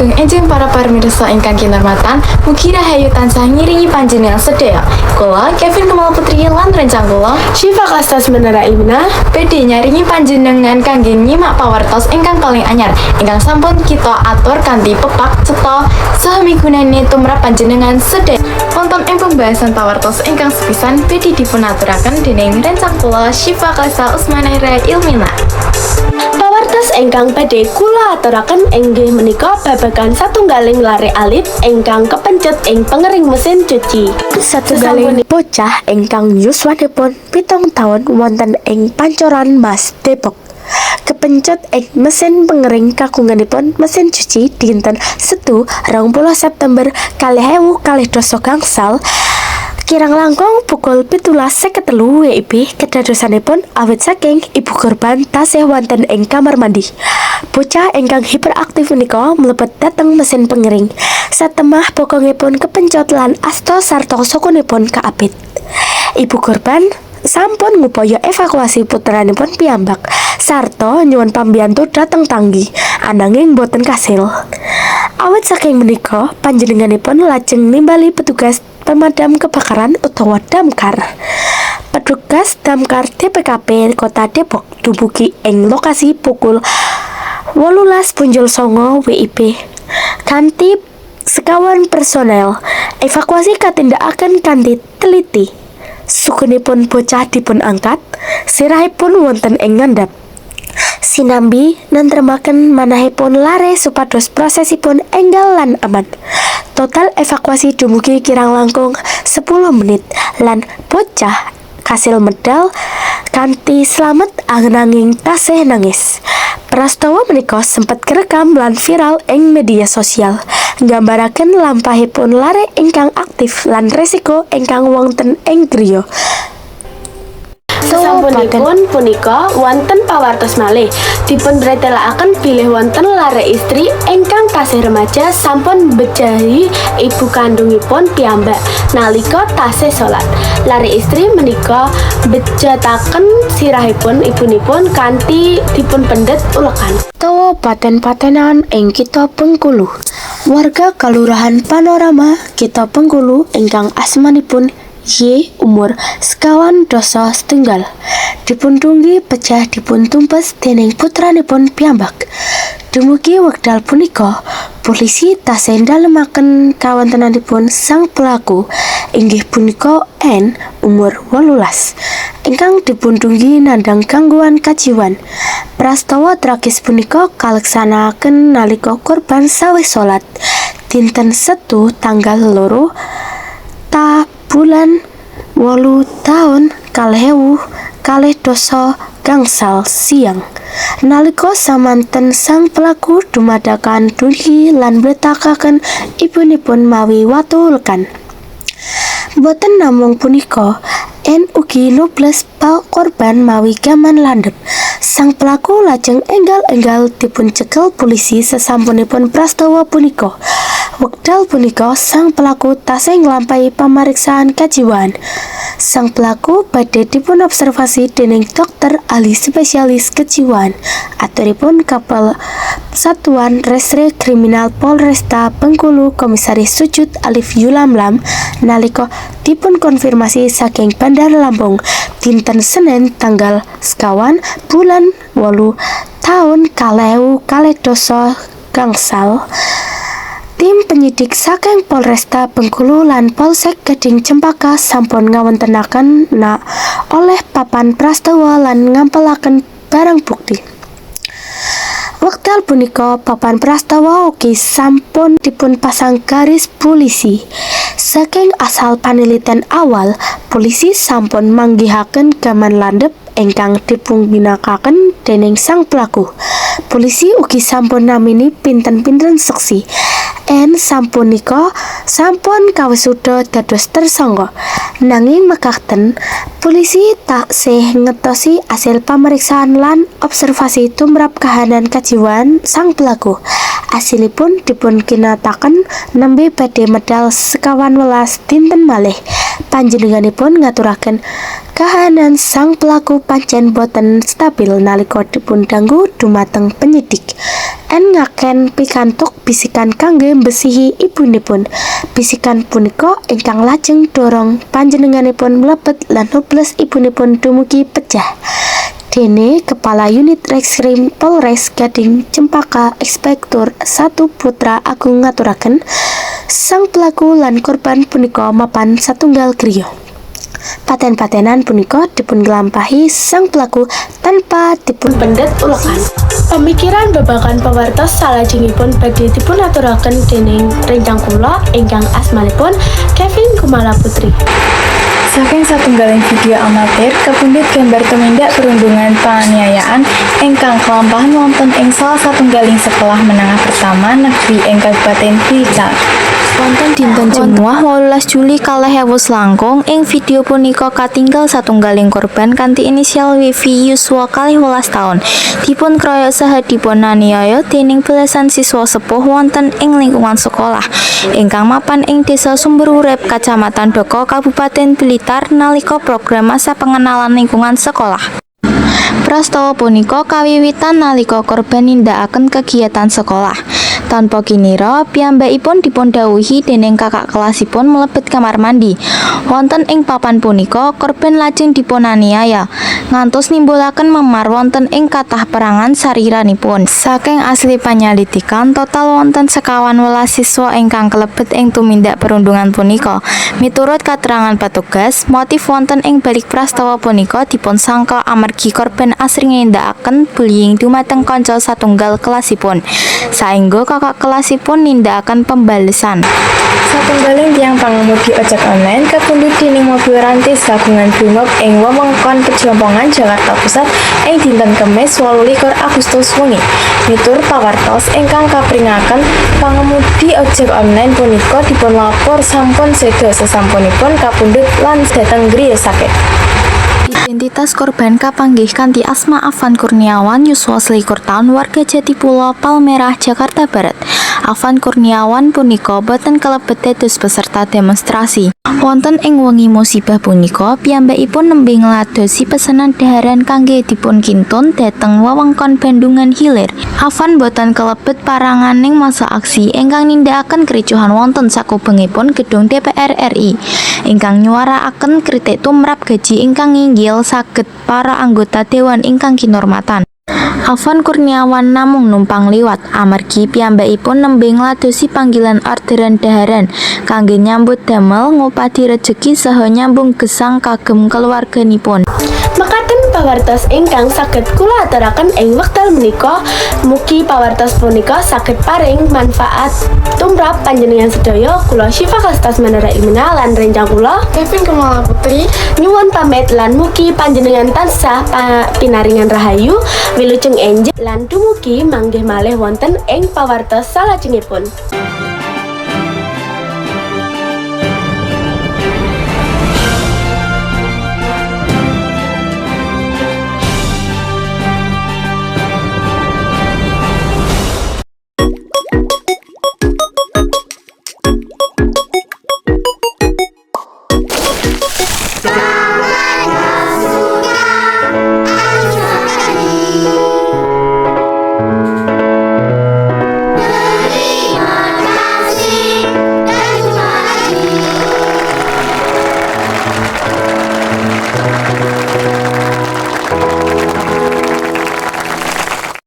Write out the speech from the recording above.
Sugeng enjing para parmirsa ingkang kinurmatan, mugi rahayu tansah ngiringi panjenengan sedaya. Kula Kevin Kemal Putri lan rencang kula Syifa Kastas Menara Ilmina PD nyaringi panjenengan kangge nyimak pawartos ingkang paling anyar ingkang sampun kita atur kanthi pepak cetha saha migunani tumrap panjenengan sedaya. Wonten ing pembahasan pawartos ingkang sepisan PD dipunaturaken dening rencang kula Syifa Kalsa Usmanaira Ilmina. Pawartos ingkang badhe kula aturaken inggih menika babagan satunggaling lare alit ingkang kepencet ing pengering mesin cuci. Satunggaling bocah ingkang yuswanipun pitung taun wonten ing Pancoran Mas Depok. Kepencet ing mesin pengering kagunganipun mesin cuci dinten Setu 20 September kalih ewu kalih doso gangsal Kirang langkung pukul pitulas seket telu WIB kedadosanipun awit saking ibu korban tasih wonten ing kamar mandi. Bocah ingkang hiperaktif menika mlebet dhateng mesin pengering. Satemah bokongipun kepencot lan asta sarta sokonipun kaapit. Ibu korban sampun ngupaya evakuasi putranipun piyambak sarta nyuwun pambiyantu dhateng tanggi ananging boten kasil. Awit saking menika panjenenganipun lajeng nimbali petugas pemadam kebakaran utawa damkar. Petugas damkar DPKP Kota Depok dumugi ing lokasi pukul 18 punjul songo WIB. Kanti sekawan personel evakuasi katindakaken kanthi teliti. Sukunipun bocah dipun angkat, sirahipun wonten ing ngandhap. Sinambi nantremaken manahipun lare supados prosesipun enggal lan aman. Total evakuasi dumugi kirang langkung 10 menit lan bocah kasil medal kanthi slamet ananging tasih nangis. Prastawa menika sempat kerekam lan viral ing media sosial. Nggambaraken lampahipun lare ingkang aktif lan resiko ingkang wonten ing griya. Sasampunipun punika wonten pawartos malih dipun bretelaken bilih wonten lare istri ingkang tasih remaja sampun bejahi ibu kandungipun piyambak nalika tasih salat. Lare istri menika bejataken sirahipun ibunipun kanthi dipun pendet ulekan. Tawa paten-patenan ing kita Bengkulu. Warga Kalurahan Panorama kita Bengkulu ingkang asmanipun Y umur sekawan dosa setunggal. Dipundunggi pecah dipun tumpes dening putranipun piyambak. Dumugi wekdal punika polisi tasih ndalemaken kawontenanipun sang pelaku. Inggih punika N umur 18 ingkang dipundunggi nandang gangguan kajiwan. Prastawa tragis punika kaleksanakaken nalika korban sawih salat dinten Setu tanggal loro ta bulan wolu tahun kalhewu kalih dosa gangsal siang nalika samanten sang pelaku dumadakan dugi lan betakaken ibunipun mawi watu lekan Boten namung punika, N ugi nubles pal korban mawi gaman landhep. Sang pelaku lajeng enggal-enggal dipun cekel polisi sesampunipun prastawa punika. Wekdal punika sang pelaku tasih nglampahi pameriksaan kajiwan. Sang pelaku badhe dipun observasi dening dokter ahli spesialis kejiwaan. Aturipun kapal Satuan Restre Kriminal Polresta Bengkulu Komisaris Sujud Alif Yulamlam nalika dipun konfirmasi saking Bandar Lampung dinten Senin tanggal sekawan bulan wolu tahun kaleu kalih doso gangsal Tim penyidik saking Polresta Bengkulu lan Polsek Gading Cempaka sampun ngawontenaken na oleh papan prastawa lan ngampelaken barang bukti. Wekdal punika papan prastawa ugi sampun dipun pasang garis polisi. Saking asal paneliten awal, polisi sampun manggihaken gaman landhep ingkang dipunginakaken dening sang pelaku. Polisi ugi sampun namini pinten-pinten seksi. En sampunika sampun kawisuda dados tersangka. Nanging mekaten polisi taksih ngetosi hasil pemeriksaan lan observasi tumrap kahanan kajiwan sang pelaku. Asilipun dipun kinataken nembe badhe medal sekawan welas dinten malih. Panjenenganipun ngaturaken Kahanan sang pelaku pancen boten stabil nalika dipun danggu dumateng penyidik. En ngaken pikantuk bisikan kangge besihi ibunipun. Bisikan punika ingkang lajeng dorong panjenenganipun mlebet lan hopeless ibunipun dumugi pecah. Dene Kepala Unit Reskrim Polres Gading Cempaka Inspektur 1 Putra Agung ngaturaken sang pelaku lan korban punika mapan satunggal griya. Paten-patenan punika dipun nglampahi sang pelaku tanpa dipun pendet ulekan. Pemikiran babakan pawartos salajengipun badhe dipun aturaken dening rencang kula ingkang asmanipun Kevin Kumala Putri. Saking satunggaling video amatir kapundhut gambar tumindak perundungan penganiayaan ingkang kelampahan wonten ing salah satunggaling sekolah menengah pertama negeri ing Kabupaten Blitar. Wonten dinten Jemuah 18 Juli kalih ewu selangkung ing video punika katinggal satunggaling korban kanthi inisial WV yuswa kalih welas taun dipun kroyok saha dipun aniaya dening belasan siswa sepuh wonten ing lingkungan sekolah ingkang mapan ing Desa Sumber Urip Kacamatan Doko Kabupaten Blitar nalika program masa pengenalan lingkungan sekolah. Prastawa punika kawiwitan nalika korban nindakaken kegiatan sekolah. Tanpa kinira, piyambakipun dipundhawuhi dening kakak kelasipun mlebet kamar mandi. Wonten ing papan punika, korban lajeng dipunaniaya, ngantos nimbulaken memar wonten ing kathah perangan sariranipun. Saking asli panyelitikan, total wonten sekawan welas siswa ingkang kelebet ing tumindak perundungan punika. Miturut katerangan petugas, motif wonten ing balik prastawa punika dipun sangka amargi korban asring nindakaken bullying dumateng kanca satunggal kelasipun. Saengga kakak kelasipun nindakaken pembalesan. Satunggaling tiang pangemudi ojek online kapundhut dening mobil rantis kagungan brimob ing wewengkon Pejompongan Jakarta Pusat ing dinten Kemis 28 Agustus wengi. Mitur pawartos ingkang kapringaken pangemudi ojek online punika dipunlapor sampun seda sesampunipun kapundhut lan dhateng griya sakit. Identitas korban kapanggih kanthi asma Afan Kurniawan yuswa selikur taun warga Jatipulo Palmerah Jakarta Barat. Afan Kurniawan punika boten kalebet dados peserta demonstrasi. Wonten ing wengi musibah punika piyambakipun nembe ngladosi pesanan daharan kangge dipun kintun dhateng wewengkon Bandungan Hilir. Afan boten kalebet paranganing masa aksi ingkang nindakaken kericuhan wonten sakubengipun gedung DPR RI ingkang nyuaraaken kritik tumrap gaji ingkang nginggil saged para anggota dewan ingkang kinormatan. Afan Kurniawan namung numpang liwat amargi piyambakipun nembe ngladosi panggilan orderan daharan kangge nyambut damel ngupadi rejeki saha nyambung gesang kagem keluarganipun. Pawartos ingkang saged kula aturaken ing wekdal menika. Mugi pawartos punika saged paring manfaat. Tumrap panjenengan sedaya kula Syifa Kastas Menara Imina lan rencang kula. Kevin Kemala Putri. Nyuwun pamit lan mugi panjenengan tansah pa- pinaringan rahayu wilujeng enjing lan dumugi manggih malih wonten ing pawartos salajengipun